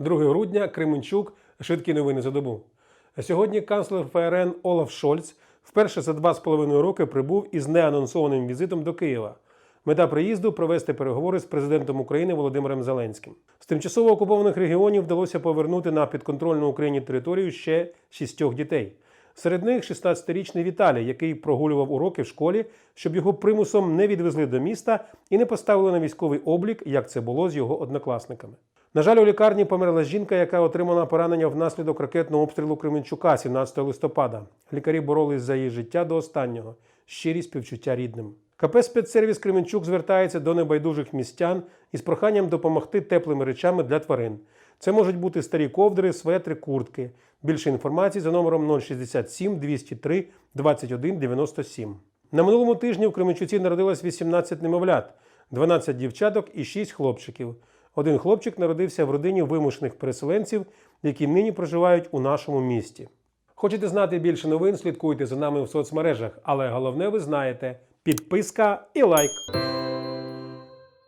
2 грудня Кременчук. Швидкі новини за добу. Сьогодні канцлер ФРН Олаф Шольц вперше за два з половиною роки прибув із неанонсованим візитом до Києва. Мета приїзду провести переговори з президентом України Володимиром Зеленським. З тимчасово окупованих регіонів вдалося повернути на підконтрольну Україні територію ще шістьох дітей. Серед них 16-річний Віталій, який прогулював уроки в школі, щоб його примусом не відвезли до міста і не поставили на військовий облік, як це було з його однокласниками. На жаль, у лікарні померла жінка, яка отримала поранення внаслідок ракетного обстрілу Кременчука 17 листопада. Лікарі боролись за її життя до останнього. Щирі співчуття рідним. КП «Спецсервіс Кременчук звертається до небайдужих містян із проханням допомогти теплими речами для тварин. Це можуть бути старі ковдри, светри, куртки. Більше інформації за номером 067 203 21 97. На минулому тижні в Кременчуці народилось 18 немовлят, 12 дівчаток і 6 хлопчиків. Один хлопчик народився в родині вимушених переселенців, які нині проживають у нашому місті. Хочете знати більше новин, слідкуйте за нами в соцмережах, але головне ви знаєте підписка і лайк.